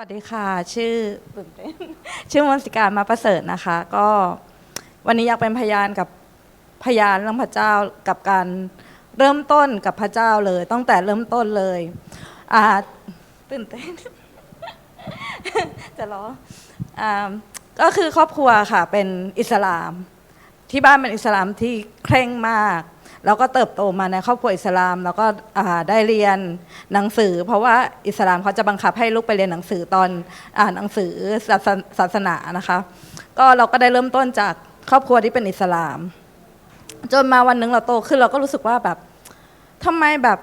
วัสดีค่ะ ชื่อตื่นเต้นชื่อมนสิการมาประเสริฐนะคะ ก็วันนี้อยากเป็นพยานกับพยานเรื่องพระเจ้ากับการเริ่มต้นกับพระเจ้าเลย ตั้งแต่เริ่มต้นเลยอ่าตื่นเต้นจะร้องอ่าก็คือครอบครัวค่ะเป็นอิสลาม ที่บ้านเป็นอิสลามที่เคร่งมาก แล้วก็เติบโตมาในครอบครัวอิสลาม แล้วก็ได้เรียนหนังสือ เพราะว่าอิสลามเขาจะบังคับให้ลูกไปเรียนหนังสือตอนอ่านหนังสือศาสนาสนานะคะ ก็เราก็ได้เริ่มต้นจากครอบครัวที่เป็นอิสลาม จนมาวันหนึ่งเราโตขึ้นเราก็รู้สึกว่าแบบทำไมแบบ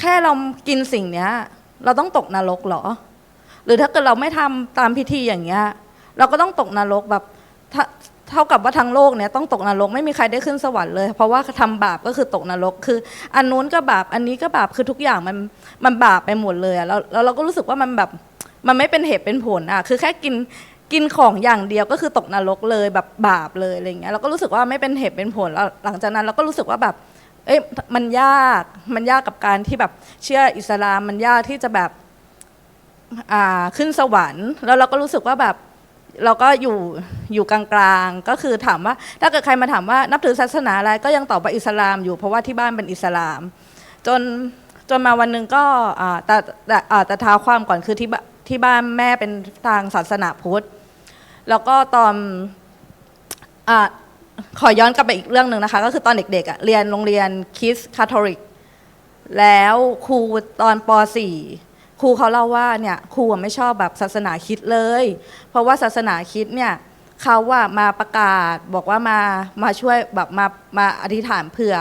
แค่เรากินสิ่งเนี้ย เราต้องตกนรกเหรอ หรือถ้าเกิดเราไม่ทำตามพิธีอย่างเงี้ย เราก็ต้องตกนรกแบบ เท่ากับว่าทั้งโลกเนี่ยต้องตกนรกไม่มีใครได้ขึ้นสวรรค์เลย เพราะว่าทำบาปก็คือตกนรก คืออันนู้นก็บาปอันนี้ก็บาปคือทุกอย่างมันมันบาปไปหมดเลยแล้วแล้วเราก็รู้สึกว่ามันแบบมันไม่เป็นเหตุเป็นผลอะคือแค่กินกินของอย่างเดียวก็คือตกนรกเลยแบบบาปเลยอะไรเงี้ยเราก็รู้สึกว่าไม่เป็นเหตุเป็นผลแล้วหลังจากนั้นเราก็รู้สึกว่าแบบเอ้ยมันยากมันยากกับการที่แบบเชื่ออิสลามมันยากที่จะแบบอ่าขึ้นสวรรค์แล้วเราก็รู้สึกว่าแบบ เราก็อยู่อยู่กลางๆ ก็คือถามว่า ถ้าเกิดใครมาถามว่านับถือศาสนาอะไรก็ยังตอบว่าอิสลามอยู่เพราะว่าที่บ้านเป็นอิสลาม จนจนมาวันหนึ่งก็แต่แต่แต่ท้าความก่อนคือที่ที่บ้านแม่เป็นทางศาสนาพุทธแล้วก็ตอนอขอย้อนกลับไปอีกเรื่องหนึ่งนะคะ ก็คือตอนเด็กๆเรียนโรงเรียนคิสคาทอลิก แล้วครูตอนป .4 ครูเขาเล่าว่าเนี่ยครูไม่ชอบแบบศาสนาคิดเลย เพราะว่าศาสนาคิดเนี่ยเขาว่ามาประกาศบอกว่ามามาช่วยแบบมามาอธิษฐานเผื่อ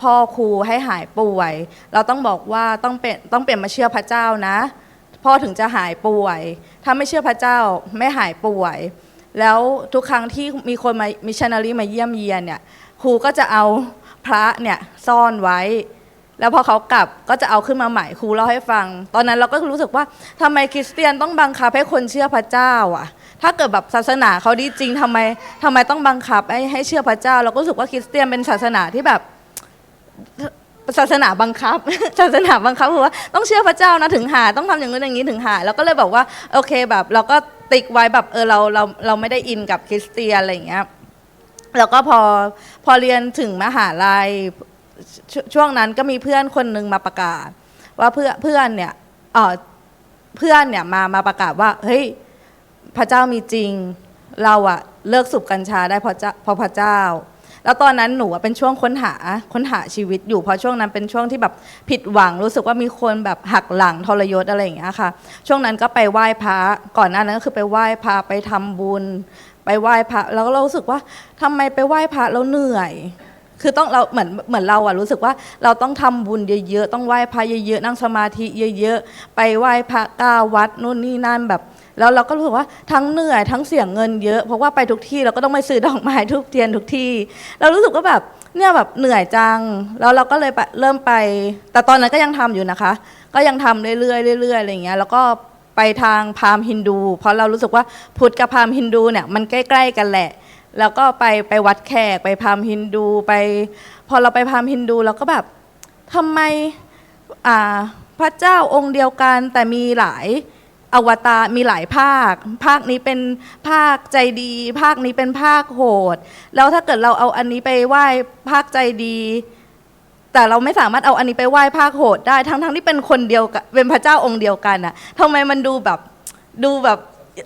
พ่อครูให้หายป่วย เราต้องบอกว่าต้องเป็นต้องเปลี่ยนมาเชื่อพระเจ้านะ พ่อถึงจะหายป่วย ถ้าไม่เชื่อพระเจ้าไม่หายป่วย แล้วทุกครั้งที่มีคนมามิชชันนารีมาเยี่ยมเยียนเนี่ยครูก็จะเอาพระเนี่ยซ่อนไว้ แล้วพอเขากลับก็จะเอาขึ้นมาใหม่ครูเล่าให้ฟัง ตอนนั้นเราก็รู้สึกว่าทำไมคริสเตียนต้องบังคับให้คนเชื่อพระเจ้าอะ ถ้าเกิดแบบศาสนาเขาดีจริงทำไมทำไมต้องบังคับให้ให้เชื่อพระเจ้า เราก็รู้สึกว่าคริสเตียนเป็นศาสนาที่แบบศาสนาบังคับศาสนาบังคับคือว่าต้องเชื่อพระเจ้านะถึงหาต้องทำอย่างนู้นอย่างนี้ถึงหา แล้วก็เลยบอกว่าโอเคแบบ เราก็ติ๊กไว้แบบเออเราเราเราไม่ได้อินกับคริสเตียนอะไรอย่างเงี้ยแล้วก็พอพอเรียนถึงมหาลัย ชช่วงนั้นก็มีเพื่อนคนหนึ่งมาประกาศ ว่าเพื่อนเพื่อนเนี่ยเออเพื่อนเนี่ยมามาประกาศว่าเฮ้ยพระเจ้ามีจริง เราอะเลิกสูบกัญชาได้เพราะเจ้าเพราะพระเจ้า แล้วตอนนั้นหนูอะเป็นช่วงค้นหาค้นหาชีวิตอยู่เพราะช่วงนั้นเป็นช่วงที่แบบผิดหวังรู้สึกว่ามีคนแบบหักหลังทรยศอะไรอย่างเงี้ยค่ะ ช่วงนั้นก็ไปไหว้พระก่อนหน้านั้นก็คือไปไหว้พระไปทำบุญ ไปไหว้พระแล้วเรารู้สึกว่าทำไมไปไหว้พระแล้วเหนื่อย คือต้องเราเหมือนเหมือนเราอะรู้สึกว่าเราต้องทำบุญเยอะๆ ต้องไหว้พระเยอะๆ นั่งสมาธิเยอะๆ ไปไหว้พระก้าวัดนู่นนี่นั่นแบบ แล้วเราก็รู้สึกว่าทั้งเหนื่อยทั้งเสียเงินเยอะ เพราะว่าไปทุกที่เราก็ต้องไปซื้อดอกไม้ทุกเทียนทุกที่ เรารู้สึกว่าแบบเนี่ยแบบเหนื่อยจัง แล้วเราก็เลยไปเริ่มไป แต่ตอนนั้นก็ยังทำอยู่นะคะ ก็ยังทำเรื่อยๆเรื่อยๆอะไรอย่างเงี้ย แล้วก็ไปทางพราหมณ์ฮินดู เพราะเรารู้สึกว่าพุทธกับพราหมณ์ฮินดูเนี่ยมันใกล้ ๆ กันแหละ แล้วก็ไปไปวัดแขกไปพราหมณ์ฮินดูไป พอเราไปพราหมณ์ฮินดูเราก็แบบทำไมอ่าพระเจ้าองค์เดียวกันแต่มีหลายอวตารมีหลายภาค ภาคนี้เป็นภาคใจดี ภาคนี้เป็นภาคโหด แล้วถ้าเกิดเราเอาอันนี้ไปไหว้ภาคใจดี แต่เราไม่สามารถเอาอันนี้ไปไหว้ภาคโหดได้ทั้งทั้งที่เป็นคนเดียวกันเป็นพระเจ้าองค์เดียวกันอะทำไมมันดูแบบดูแบบ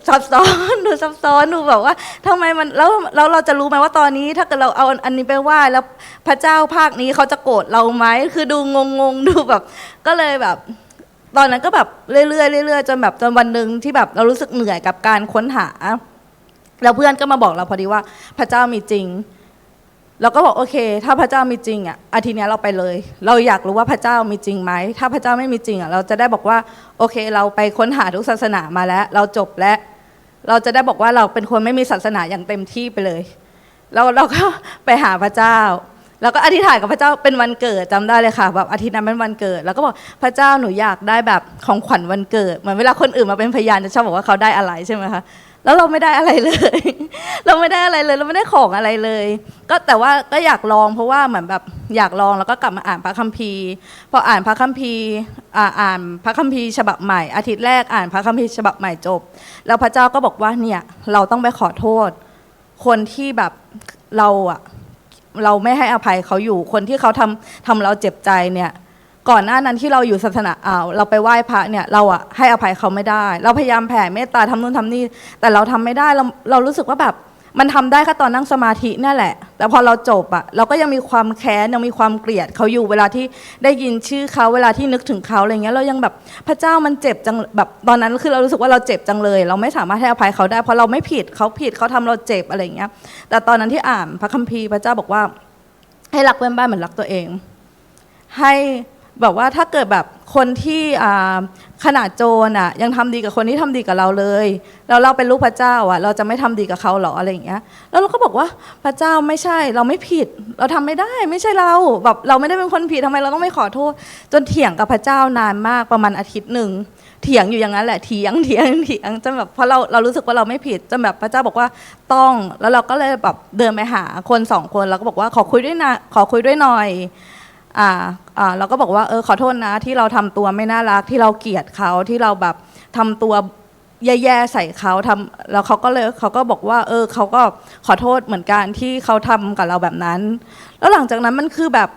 ซับซ้อนดูซับซ้อนดูแบบว่าทำไมมันแล้วแล้วเราจะรู้ไหมว่าตอนนี้ ถ้าเกิดเราเอาอันนี้ไปไหว้แล้วพระเจ้าภาคนี้เขาจะโกรธเราไหมคือดูงงงดูแบบ ก็เลยแบบ ตอนนั้นก็แบบเรื่อยๆเรื่อยๆจนแบบจนวันหนึ่งที่แบบเรารู้สึกเหนื่อยกับการค้นหา แล้วเพื่อนก็มาบอกเราพอดีว่าพระเจ้ามีจริง เราก็บอกโอเค ถ้าพระเจ้ามีจริงอะอาทิตย์นี้เราไปเลย เราอยากรู้ว่าพระเจ้ามีจริงไหมถ้าพระเจ้าไม่มีจริงอะเราจะได้บอกว่าโอเค เราไปค้นหาทุกศาสนามาแล้ว เราจบแล้ว เราจะได้บอกว่าเราเป็นคนไม่มีศาสนาอย่างเต็มที่ไปเลยเราเราก็ไปหาพระเจ้า แล้วก็อธิษฐานกับพระเจ้าเป็นวันเกิดจำได้เลยค่ะแบบอาทิตย์นั้นเป็นวันเกิด แล้วก็บอกพระเจ้าหนูอยากได้แบบของขวัญวันเกิดเหมือนเวลาคนอื่นมาเป็นพยานจะชอบบอกว่าเขาได้อะไรใช่ไหมคะ แล้วเราไม่ได้อะไรเลย เราไม่ได้อะไรเลย เราไม่ได้ของอะไรเลย ก็แต่ว่าก็อยากลองเพราะว่าเหมือนแบบอยากลองแล้วก็กลับมาอ่านพระคัมภีร์ พออ่านพระคัมภีร์อ่านพระคัมภีร์ฉบับใหม่ อาทิตย์แรกอ่านพระคัมภีร์ฉบับใหม่จบ แล้วพระเจ้าก็บอกว่าเนี่ยเราต้องไปขอโทษ คนที่แบบเราอะเราไม่ให้อภัยเขาอยู่ คนที่เขาทำทำเราเจ็บใจเนี่ย ก่อนหน้านั้นที่เราอยู่ศาสนาอ่าวเราไปไหว้พระเนี่ยเราอะให้อภัยเขาไม่ได้ เราพยายามแผ่เมตตาทำนู่นทำนี่แต่เราทำไม่ได้เราเรารู้สึกว่าแบบมันทำได้แค่ตอนนั่งสมาธินี่ยแหละ แต่พอเราจบอะเราก็ยังมีความแค้นยังมีความเกลียดเขาอยู่เวลาที่ได้ยินชื่อเขาเวลาที่นึกถึงเขาอะไรเงี้ยเรายังแบบพระเจ้ามันเจ็บจังแบบตอนนั้นคือเรารู้สึกว่าเราเจ็บจังเลย เราไม่สามารถให้อภัยเขาได้ เพราะเราไม่ผิดเขาผิดเขาทำเราเจ็บอะไรเงี้ย แต่ตอนนั้นที่อ่านพระคัมภีร์พระเจ้าบอกว่า ให้รักเพื่อนบ้านเหมือนรักตัวเอง ให้ แบบว่าถ้าเกิดแบบคนที่ขนาดโจรอะยังทำดีกับคนที่ทำดีกับเราเลยแล้วเราเป็นลูกพระเจ้าอะ เราจะไม่ทำดีกับเขาหรออะไรอย่างเงี้ย แล้วเราก็บอกว่าพระเจ้าไม่ใช่เราไม่ผิด เราทำไม่ได้ไม่ใช่เราแบบเราไม่ได้เป็นคนผิดทำไมเราต้องไม่ขอโทษ จนเถียงกับพระเจ้านานมากประมาณอาทิตย์หนึ่งเถียงอยู่อย่างนั้นแหละเถียงเถียงเถียงจนแบบเพราะเราเรารู้สึกว่าเราไม่ผิดจนแบบพระเจ้าบอกว่าต้องแล้วเราก็เลยแบบเดินไปหาคนสองคนแล้วก็บอกว่าขอคุยด้วยนะขอคุยด้วยหน่อย อ่าอ่าเราก็บอกว่าเออขอโทษนะที่เราทำตัวไม่น่ารักที่เราเกลียดเขาที่เราแบบทำตัวแย่ๆใส่เขาทำแล้วเขาก็เลยเขาก็บอกว่า เออเขาก็ขอโทษเหมือนกันที่เขาทำกับเราแบบนั้น แล้วหลังจากนั้นมันคือแบบ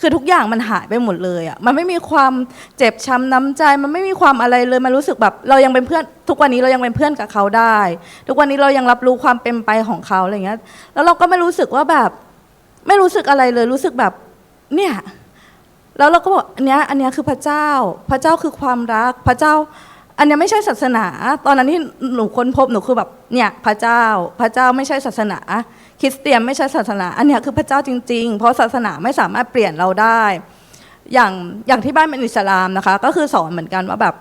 คือทุกอย่างมันหายไปหมดเลยอะ มันไม่มีความเจ็บช้ำน้ำใจ มันไม่มีความอะไรเลย มันรู้สึกแบบ เรายังเป็นเพื่อน ทุกวันนี้เรายังเป็นเพื่อนกับเขาได้ ทุกวันนี้เรายังรับรู้ความเป็นไปของเขาอะไรเงี้ย แล้วเราก็ไม่รู้สึกว่าแบบ ไม่รู้สึกอะไรเลย รู้สึกแบบ เนี่ยแล้วเราก็บอกอันเนี้ยอันเนี้ยคือพระเจ้า พระเจ้าคือความรักพระเจ้า อันเนี้ยไม่ใช่ศาสนา ตอนนั้นที่หนูค้นพบหนูคือแบบเนี่ยพระเจ้า พระเจ้าไม่ใช่ศาสนา คริสเตียนไม่ใช่ศาสนา อันเนี้ยคือพระเจ้าจริง ๆ เพราะศาสนาไม่สามารถเปลี่ยนเราได้ อย่างอย่างที่บ้านเป็นอิสลามนะคะ ก็คือสอนเหมือนกันว่าแบบ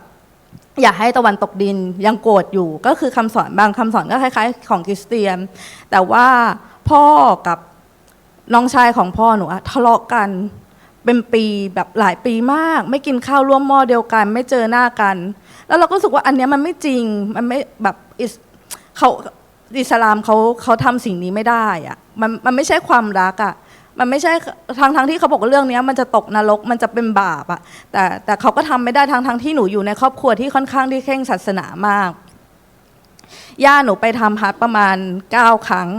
อย่าให้ตะวันตกดินยังโกรธอยู่ ก็คือคำสอนบางคำสอนก็คล้าย ๆ ของคริสเตียน แต่ว่าพ่อกับ น้องชายของพ่อหนูอะทะเลาะกัน เป็นปีแบบหลายปีมาก ไม่กินข้าวร่วมหม้อเดียวกัน ไม่เจอหน้ากัน แล้วเราก็รู้สึกว่าอันเนี้ยมันไม่จริงมันไม่แบบอิสเขาอิสลามเขาเขาทำสิ่งนี้ไม่ได้อะมันมันไม่ใช่ความรักอะมันไม่ใช่ทางทางที่เขาบอกว่าเรื่องเนี้ยมันจะตกนรกมันจะเป็นบาปอะแต่แต่เขาก็ทำไม่ได้ทางทางที่หนูอยู่ในครอบครัวที่ค่อนข้างที่เคร่งศาสนามาก ย่าหนูไปทำฮัทประมาณเก้าครั้ง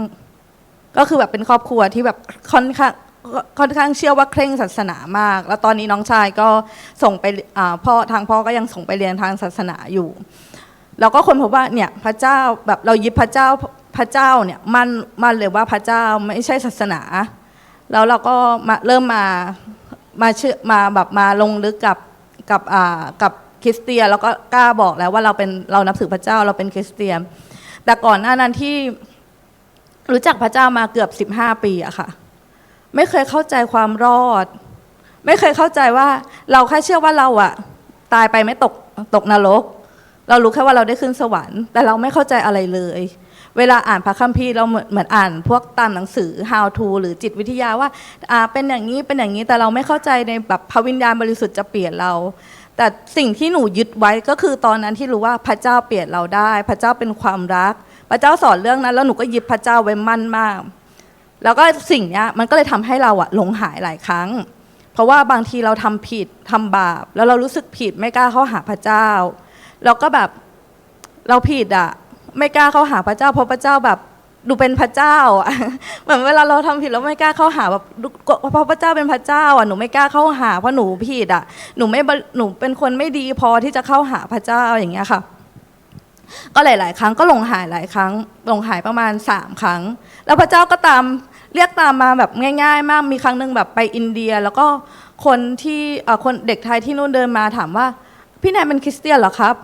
ก็คือแบบเป็นครอบครัวที่แบบค่อนข้างค่อนข้างเชื่อว่าเคร่งศาสนามาก แล้วตอนนี้น้องชายก็ส่งไปพ่อทางพ่อก็ยังส่งไปเรียนทางศาสนาอยู่เราก็คนพบว่าเนี่ยพระเจ้าแบบเรายึดพระเจ้าพระเจ้าเนี่ยมันมันเลยว่าพระเจ้าไม่ใช่ศาสนา แล้วเราก็มาเริ่มมามาเชื่อมาแบบมาลงลึกกับกับอ่ากับคริสเตียนแล้วก็กล้าบอกแล้วว่าเราเป็นเรานับถือพระเจ้าเราเป็นคริสเตียน แต่ก่อนหน้านั้นที่ รู้จักพระเจ้ามาเกือบสิบห้าปีอะค่ะ ไม่เคยเข้าใจความรอด ไม่เคยเข้าใจว่าเราแค่เชื่อว่าเราอะตายไปไม่ตกตกนรก เรารู้แค่ว่าเราได้ขึ้นสวรรค์ แต่เราไม่เข้าใจอะไรเลย เวลาอ่านพระคัมภีร์เราเหมือนเหมือนอ่านพวกตามหนังสือ how to หรือจิตวิทยาว่าอ่าเป็นอย่างนี้เป็นอย่างนี้แต่เราไม่เข้าใจในแบบพระวิญญาณบริสุทธิ์จะเปลี่ยนเรา แต่สิ่งที่หนูยึดไว้ก็คือตอนนั้นที่รู้ว่าพระเจ้าเปลี่ยนเราได้ พระเจ้าเป็นความรัก พระเจ้าสอนเรื่องนั้น แล้วหนูก็ยึดพระเจ้าไว้มั่นมาก แล้วก็สิ่งนี้มันก็เลยทำให้เราอะหลงหายหลายครั้ง เพราะว่าบางทีเราทำผิดทำบาป แล้วเรารู้สึกผิดไม่กล้าเข้าหาพระเจ้าแล้วก็แบบเราผิดอะไม่กล้าเข้าหาพระเจ้า เพราะพระเจ้าแบบดูเป็นพระเจ้าเหมือนเวลาเราทำผิดเราไม่กล้าเข้าหาแบบเพราะพระเจ้าเป็นพระเจ้าอะหนูไม่กล้าเข้าหาเพราะหนูผิดอะหนูไม่หนูเป็นคนไม่ดีพอที่จะเข้าหาพระเจ้าอย่างเงี้ยค่ะ ก็หลาย ๆ ครั้งก็หลงหายหลายครั้งหลงหายประมาณสามครั้ง แล้วพระเจ้าก็ตามเรียกตามมาแบบง่าย ๆ มากมีครั้งหนึ่งแบบไปอินเดีย แล้วก็คนที่เอ่อคนเด็กไทยที่นู่นเดินมาถามว่า พี่นายเป็นคริสเตียนเหรอครับ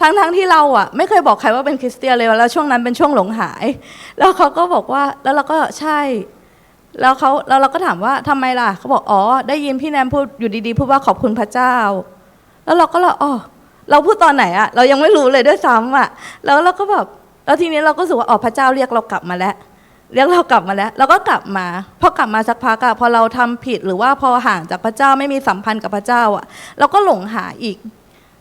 ทั้งๆที่เราอะไม่เคยบอกใครว่าเป็นคริสเตียนเลยแล้วช่วงนั้นเป็นช่วงหลงหาย แล้วเขาก็บอกว่าแล้วเราก็ใช่ แล้วเขาแล้วเราก็ถามว่าทำไมล่ะเขาบอกอ๋อได้ยินพี่แนมพูดอยู่ดีๆ พูดว่าขอบคุณพระเจ้า แล้วเราก็เลยอ๋อ เราพูดตอนไหนอะเรายังไม่รู้เลยด้วยซ้ำอะแล้วเราก็แบบแล้วทีนี้เราก็รู้สึกว่าอ๋อพระเจ้าเรียกเรากลับมาแล้ว เรียกเรากลับมาแล้วเราก็กลับมาพอกลับมาสักพักอะพอเราทำผิดหรือว่าพอห่างจากพระเจ้าไม่มีสัมพันธ์กับพระเจ้าอะเราก็หลงหาอีก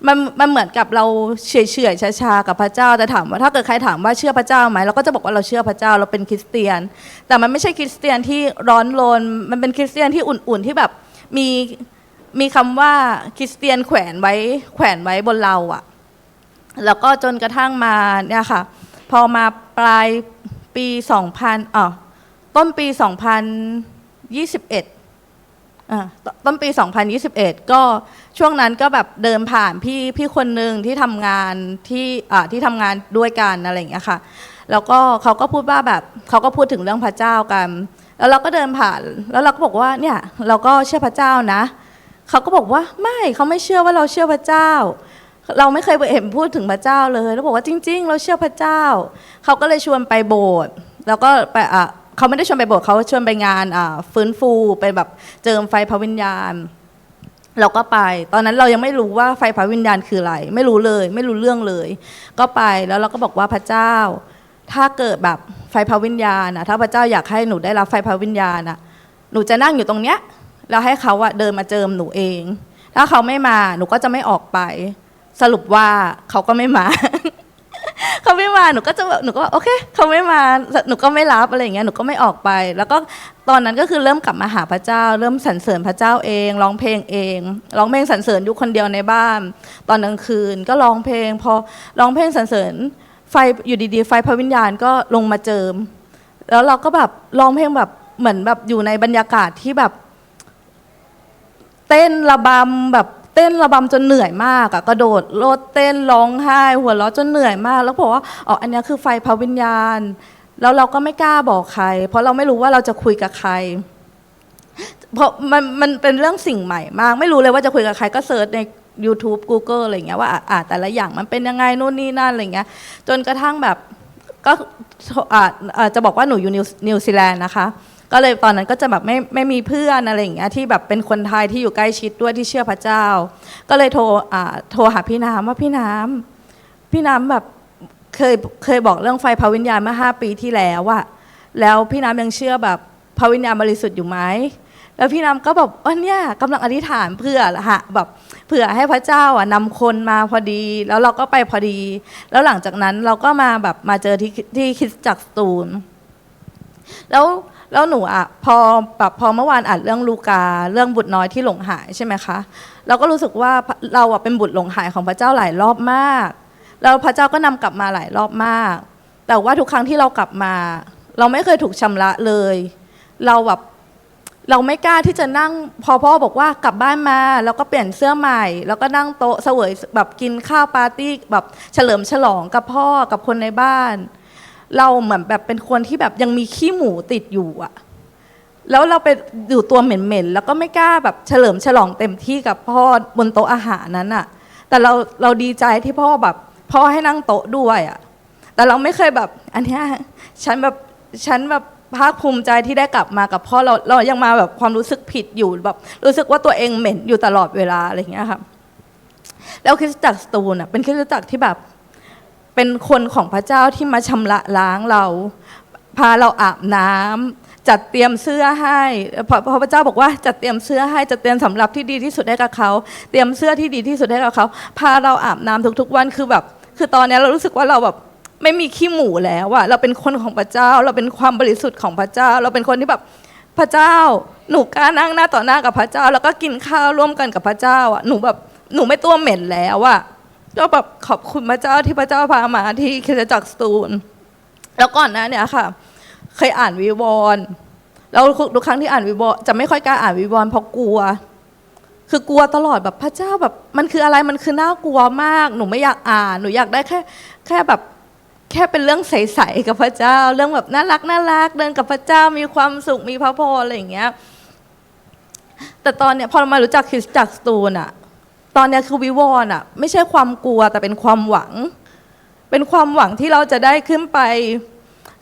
มันมันเหมือนกับเราเฉยเฉยๆชากับพระเจ้าแต่ถามว่าถ้าเกิดใครถามว่าเชื่อพระเจ้าไหมเราก็จะบอกว่าเราเชื่อพระเจ้าเราเป็นคริสเตียน แต่มันไม่ใช่คริสเตียนที่ร้อนรนมันเป็นคริสเตียนที่อุ่นๆที่แบบมี มีคำว่าคริสเตียนแขวนไว้แขวนไว้บนเราอะแล้วก็จนกระทั่งมาเนี่ยค่ะ พอมาปลายปี 2000อ๋อต้นปี 2021อ่าตต้นปี 2021 ก็ช่วงนั้นก็แบบเดินผ่านพี่พี่คนหนึ่งที่ทำงานที่อ่าที่ทำงานด้วยกันอะไรอย่างเงี้ยค่ะ แล้วก็เขาก็พูดว่าแบบเขาก็พูดถึงเรื่องพระเจ้ากัน แล้วเราก็เดินผ่าน แล้วเราก็บอกว่าเนี่ยเราก็เชื่อพระเจ้านะ เขาก็บอกว่าไม่เขาไม่เชื่อว่าเราเชื่อพระเจ้า เราไม่เคยเห็นพูดถึงพระเจ้าเลยแล้วบอกว่าจริง ๆ เราเชื่อพระเจ้า เขาก็เลยชวนไปโบสถ์แล้วก็ไปอะเขาไม่ได้ชวนไปโบสถ์เขาชวนไปงานอ่าฟื้นฟูไปแบบเจิมไฟพระวิญญาณ เราก็ไป ตอนนั้นเรายังไม่รู้ว่าไฟพระวิญญาณคืออะไร ไม่รู้เลย ไม่รู้เรื่องเลย ก็ไปแล้วเราก็บอกว่าพระเจ้า ถ้าเกิดแบบไฟพระวิญญาณนะถ้าพระเจ้าอยากให้หนูได้รับไฟพระวิญญาณนะหนูจะนั่งอยู่ตรงเนี้ย แล้วให้เขาอะเดินมาเจิมหนูเอง ถ้าเขาไม่มาหนูก็จะไม่ออกไป สรุปว่าเขาก็ไม่มา เขาไม่มาหนูก็จะแบบหนูก็โอเคเขาไม่มาหนูก็ไม่รับอะไรอย่างเงี้ยหนูก็ไม่ออกไป แล้วก็ตอนนั้นก็คือเริ่มกลับมาหาพระเจ้า เริ่มสรรเสริญพระเจ้าเองร้องเพลงเองร้องเพลงสรรเสริญอยู่คนเดียวในบ้าน ตอนกลางคืนก็ร้องเพลง พอร้องเพลงสรรเสริญไฟอยู่ดีๆ ไฟพระวิญญาณก็ลงมาเจิม แล้วเราก็แบบร้องเพลงแบบเหมือนแบบอยู่ในบรรยากาศที่แบบ เต้นระบำแบบเต้นระบำจนเหนื่อยมากอะกระโดดโลดเต้นร้องไห้ หัวเราะจนเหนื่อยมาก แล้วบอกว่าอ๋ออันนี้คือไฟพระวิญญาณ แล้วเราก็ไม่กล้าบอกใคร เพราะเราไม่รู้ว่าเราจะคุยกับใคร เพราะมันมันเป็นเรื่องสิ่งใหม่มาก ไม่รู้เลยว่าจะคุยกับใครก็เซิร์ชใน YouTube Google อะไรเงี้ยว่าอะอะแต่ละอย่างมันเป็นยังไงนู่นนี่นั่นอะไรเงี้ย จนกระทั่งแบบก็อ่าจะบอกว่าหนูอยู่นิวซีแลนด์นะคะ ก็เลยตอนนั้นก็จะแบบไม่ไม่มีเพื่อนอะไรอย่างเงี้ยที่แบบเป็นคนไทยที่อยู่ใกล้ชิดด้วยที่เชื่อพระเจ้า ก็เลยโทรอ่าโทรหาพี่น้ำว่าพี่น้ำพี่น้ำแบบเคยเคยบอกเรื่องไฟพระวิญญาณเมื่อห้าปีที่แล้วอะแล้วพี่น้ำยังเชื่อแบบพระวิญญาณบริสุทธิ์อยู่ไหมแล้วพี่น้ำก็แบบว่าเนี่ยกำลังอธิษฐานเพื่อละฮะแบบเผื่อให้พระเจ้าอะนำคนมาพอดี แล้วเราก็ไปพอดี แล้วหลังจากนั้นเราก็มาแบบมาเจอที่ที่คิดจักสตูลแล้ว แล้วหนูอะพอแบบพอเมื่อวานอ่านเรื่องลูกา เรื่องบุตรน้อยที่หลงหายใช่ไหมคะเราก็รู้สึกว่าเราอะเป็นบุตรหลงหายของพระเจ้าหลายรอบมากแล้วพระเจ้าก็นำกลับมาหลายรอบมาก แต่ว่าทุกครั้งที่เรากลับมา เราไม่เคยถูกชำระเลย เราแบบเราไม่กล้าที่จะนั่งพอพ่อบอกว่ากลับบ้านมาแล้วก็เปลี่ยนเสื้อใหม่ แล้วก็นั่งโต๊ะเสวยแบบกินข้าวปาร์ตี้แบบเฉลิมฉลองกับพ่อกับคนในบ้าน เราเหมือนแบบเป็นคนที่แบบยังมีขี้หมูติดอยู่อะแล้วเราไปอยู่ตัวเหม็นๆแล้วก็ไม่กล้าแบบเฉลิมฉลองเต็มที่กับพ่อบนโต๊ะอาหารนั้นอะแต่เราเราดีใจที่พ่อแบบพ่อให้นั่งโต๊ะด้วยอะแต่เราไม่เคยแบบ อันนี้ฉันแบบฉันแบบภาคภูมิใจที่ได้กลับมากับพ่อเราเรายังมาแบบความรู้สึกผิดอยู่แบบรู้สึกว่าตัวเองเหม็นอยู่ตลอดเวลาอะไรอย่างเงี้ยค่ะแล้วคริสตจักรสตูลอะเป็นคริสตจักรที่แบบ เป็นคนของพระเจ้าที่มาชำระล้างเรา พาเราอาบน้ำจัดเตรียมเสื้อให้พระพระพระเจ้าบอกว่าจัดเตรียมเสื้อให้จัดเตรียมสำหรับที่ดีที่สุดให้กับเขา เตรียมเสื้อที่ดีที่สุดให้กับเขา พาเราอาบน้ำทุกๆวันคือแบบ คือตอนนี้เรารู้สึกว่าเราแบบไม่มีขี้หมูแล้วอะเราเป็นคนของพระเจ้า เราเป็นความบริสุทธิ์ของพระเจ้า เราเป็นคนที่แบบพระเจ้า หนูกล้านั่งหน้าต่อหน้ากับพระเจ้า แล้วก็กินข้าวร่วมกันกับพระเจ้าอะหนูแบบหนูไม่ตัวเหม็นแล้วอะ ก็แบบขอบคุณพระเจ้าที่พระเจ้าพามาที่คริสตจักรสตูล แล้วก่อนหน้าเนี่ยค่ะ เคยอ่านวิวรณ์แล้วทุกครั้งที่อ่านวิวรณ์จะไม่ค่อยกล้าอ่านวิวรณ์เพราะกลัว คือกลัวตลอดแบบพระเจ้าแบบ มันคืออะไรมันคือน่ากลัวมากหนูไม่อยากอ่านหนูอยากได้แค่แค่แบบแค่เป็นเรื่องใสๆกับพระเจ้า เรื่องแบบน่ารักน่ารักเดินกับพระเจ้ามีความสุขมีพระพรอะไรอย่างเงี้ย แต่ตอนเนี้ยพอเรามารู้จักคริสตจักรสตูลอะ ตอนนี้คือวิวรณ์อะ ไม่ใช่ความกลัวแต่เป็นความหวัง เป็นความหวังที่เราจะได้ขึ้นไป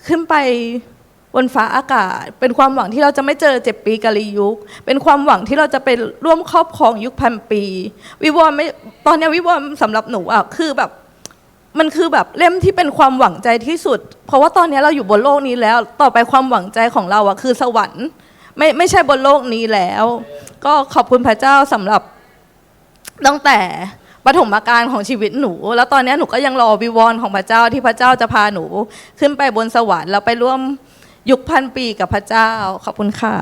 ขึ้นไปบนฟ้าอากาศ เป็นความหวังที่เราจะไม่เจอเจ็ดปีกาลียุค เป็นความหวังที่เราจะไปร่วมครอบครองยุคพันปี วิวรณ์ไม่ตอนนี้วิวรณ์สำหรับหนูอะคือแบบมันคือแบบเล่มที่เป็นความหวังใจที่สุด เพราะว่าตอนนี้เราอยู่บนโลกนี้แล้ว ต่อไปความหวังใจของเราอะคือสวรรค์ ไม่ไม่ใช่บนโลกนี้แล้ว ก็ขอบคุณพระเจ้าสำหรับ ตั้งแต่ปฐมกาลของชีวิตหนู แล้วตอนนี้หนูก็ยังรอวิวรณ์ของพระเจ้าที่พระเจ้าจะพาหนู ขึ้นไปบนสวรรค์แล้วไปร่วมยุคพันปีกับพระเจ้าขอบคุณค่ะ